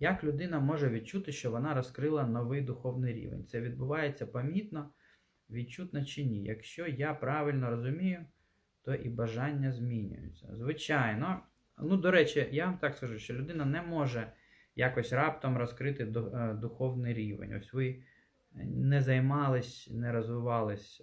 Як людина може відчути, що вона розкрила новий духовний рівень? Це відбувається помітно, відчутно чи ні? Якщо я правильно розумію, то і бажання змінюються. Звичайно, ну, до речі, я вам так скажу, що людина не може якось раптом розкрити е, духовний рівень. Ось ви не займались, не розвивались,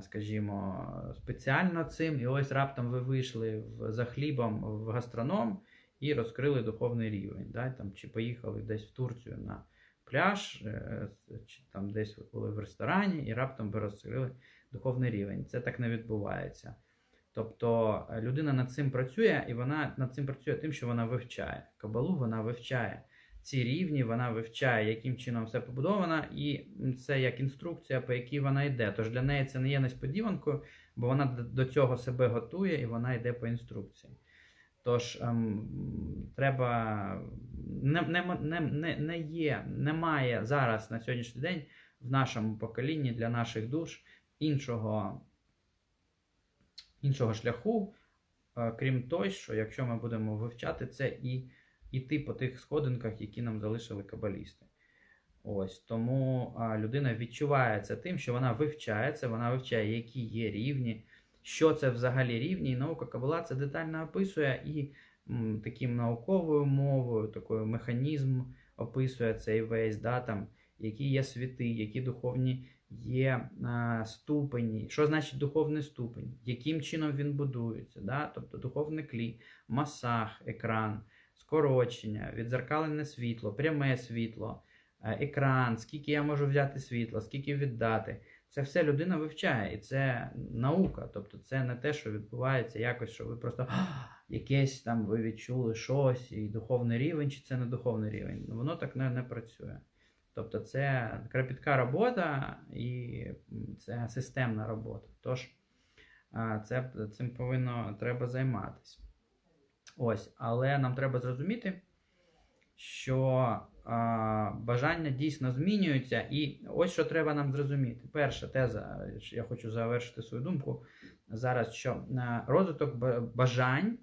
скажімо, спеціально цим, і ось раптом ви вийшли за хлібом в гастроном і розкрили духовний рівень. Да? Там, чи поїхали десь в Турцію на пляж, е, чи там десь були в ресторані, і раптом ви розкрили духовний рівень. Це так не відбувається. Тобто е, людина над цим працює, і вона над цим працює тим, що вона вивчає. Кабалу вона вивчає. Ці рівні вона вивчає, яким чином все побудовано, і це як інструкція, по якій вона йде. Тож для неї це не є несподіванкою, бо вона до цього себе готує і вона йде по інструкції. Тож ем, треба не, не, не, не, є, немає зараз на сьогоднішній день в нашому поколінні для наших душ іншого, іншого шляху, е, крім той, що якщо ми будемо вивчати це і йти по тих сходинках, які нам залишили кабалісти. Ось тому людина відчуває це тим, що вона вивчає це, вона вивчає, які є рівні, що це взагалі рівні. І наука Кабала це детально описує і м, таким науковою мовою, такою механізм описує цей весь, да, там, які є світи, які духовні є а, ступені. Що значить духовний ступень? Яким чином він будується? Да? Тобто духовний клі, масах, екран, скорочення, відзеркалене світло, пряме світло, е, екран, скільки я можу взяти світла, скільки віддати. Це все людина вивчає, і це наука. Тобто це не те, що відбувається якось, що ви просто якесь там ви відчули щось, і духовний рівень, чи це не духовний рівень. Ну, Воно так не, не працює. Тобто це кропітка робота і це системна робота. Тож це, цим повинно треба займатися. Ось, але нам треба зрозуміти, що а, бажання дійсно змінюються, і ось що треба нам зрозуміти. Перша теза, я хочу завершити свою думку зараз, що розвиток бажань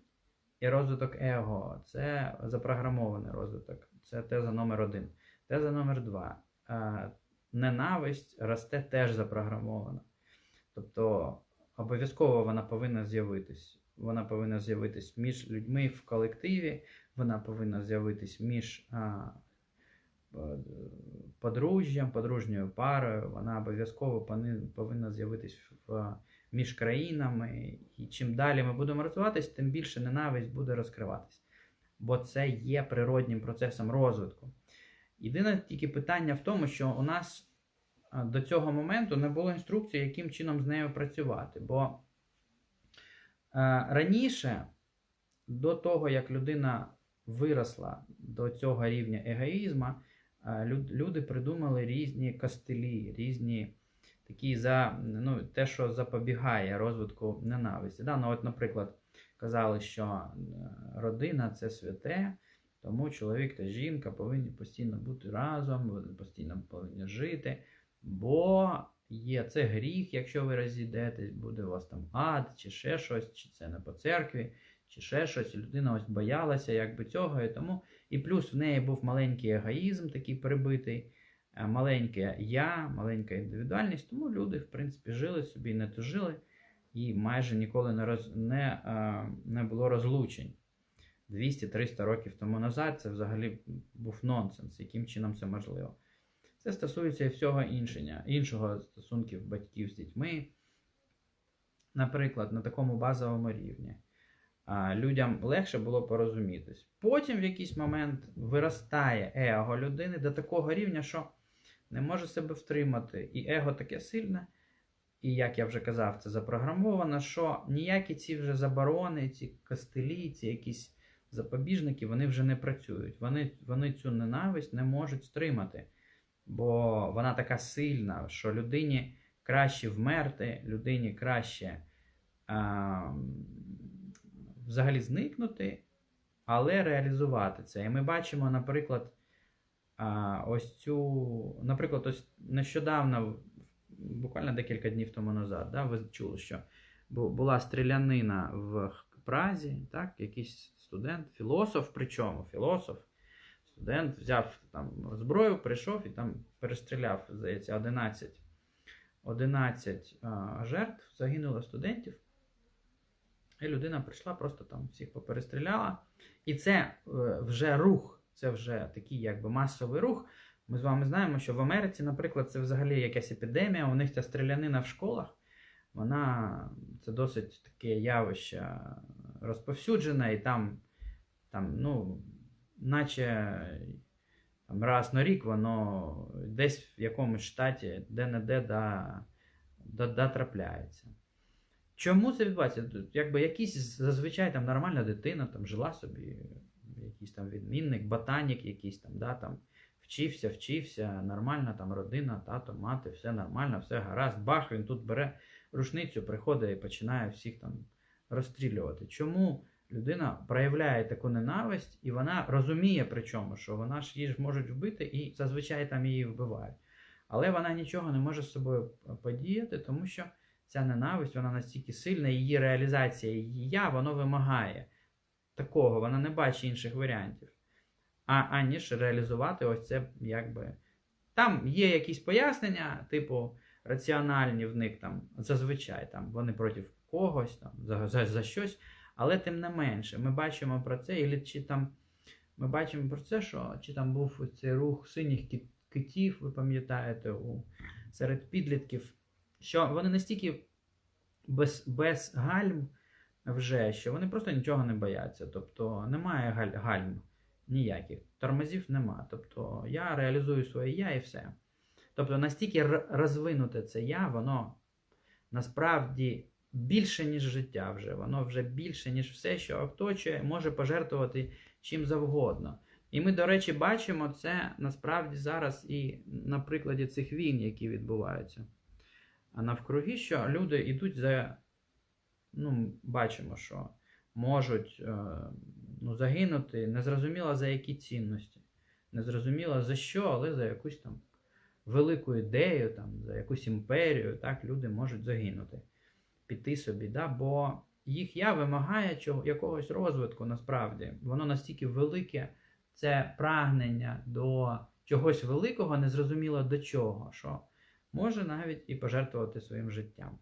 і розвиток его це запрограмований розвиток. Це теза номер один. Теза номер два. А, ненависть росте теж запрограмована. Тобто обов'язково вона повинна з'явитись. Вона повинна з'явитись між людьми в колективі, вона повинна з'явитись між а, е, подружжям, подружньою парою, вона обов'язково повинна з'явитись в, між країнами. І чим далі ми будемо розвиватись, тим більше ненависть буде розкриватись. Бо це є природнім процесом розвитку. Єдине тільки питання в тому, що у нас до цього моменту не було інструкції, яким чином з нею працювати. Бо е, раніше, до того, як людина виросла до цього рівня егоїзма, люди придумали різні костелі, різні такі за ну, те, що запобігає розвитку ненависті. Да? Ну, от, наприклад, казали, що е, родина це святе, тому чоловік та жінка повинні постійно бути разом, постійно повинні жити, бо є це гріх, якщо ви розійдетесь, буде у вас там ад, чи ще щось, чи це не по церкві, чи ще щось. Людина ось боялася якби цього. І тому і плюс в неї був маленький егоїзм, такий прибитий, е, маленьке я, маленька індивідуальність. Тому люди, в принципі, жили собі, не тужили, і майже ніколи не, роз, не, е, не було розлучень. 200-300 років тому назад це взагалі був нонсенс, яким чином це можливо. Це стосується і всього іншого, іншого стосунків батьків з дітьми. Наприклад, на такому базовому рівні. Людям легше було порозумітись. Потім в якийсь момент виростає его людини до такого рівня, що не може себе втримати. І его таке сильне, і як я вже казав, це запрограмовано, що ніякі ці вже заборони, ці костелі, ці якісь запобіжники, вони вже не працюють. Вони, вони цю ненависть не можуть стримати. Бо вона така сильна, що людині краще вмерти, людині краще а, взагалі зникнути, але реалізувати це. І ми бачимо, наприклад, ось цю, наприклад, ось нещодавно, буквально декілька днів тому назад, да, ви чули, що була стрілянина в Празі, так, якийсь студент, філософ, причому філософ, студент взяв там зброю, прийшов і там перестріляв, здається, 11, 11 а, жертв, загинуло студентів. І людина прийшла, просто там всіх поперестріляла. І це е, вже рух, це вже такий якби масовий рух. Ми з вами знаємо, що в Америці, наприклад, це взагалі якась епідемія, у них ця стрілянина в школах, вона це досить таке явище розповсюджене, і там, там ну, наче там, раз на рік воно десь в якомусь штаті, де-не-де да, да, да, трапляється. Чому це відбувається? Якби якийсь зазвичай там нормальна дитина там жила собі, якийсь там відмінник, ботанік якийсь там, да, там вчився, вчився, нормальна там родина, тато, мати, все нормально, все гаразд. Бах, він тут бере рушницю, приходить і починає всіх там розстрілювати. Чому людина проявляє таку ненависть, і вона розуміє, причому, що вона ж її ж можуть вбити, і зазвичай там її вбивають. Але вона нічого не може з собою подіяти, тому що ця ненависть, вона настільки сильна, її реалізація, її я, воно вимагає такого, вона не бачить інших варіантів. А, аніж реалізувати ось це якби. Там є якісь пояснення, типу, раціональні в них там зазвичай там вони проти когось, там, за, за, за щось. Але тим не менше, ми бачимо про це, і чи там ми бачимо про це, що чи там був цей рух синіх кит- китів, ви пам'ятаєте, у, серед підлітків, що вони настільки без, без гальм вже, що вони просто нічого не бояться. Тобто немає галь, гальм ніяких, тормозів нема. Тобто я реалізую своє я і все. Тобто настільки розвинуте це я, воно насправді більше, ніж життя вже. Воно вже більше, ніж все, що оточує, може пожертвувати чим завгодно. І ми, до речі, бачимо це насправді зараз і на прикладі цих війн, які відбуваються. А навкруги, що люди йдуть за. Ну, бачимо, що можуть е, ну, загинути, незрозуміло за які цінності. Незрозуміло за що, але за якусь там велику ідею, там, за якусь імперію, так, люди можуть загинути, піти собі. Да? Бо їх я вимагає чого, якогось розвитку насправді. Воно настільки велике, це прагнення до чогось великого, незрозуміло до чого, що може навіть і пожертвувати своїм життям.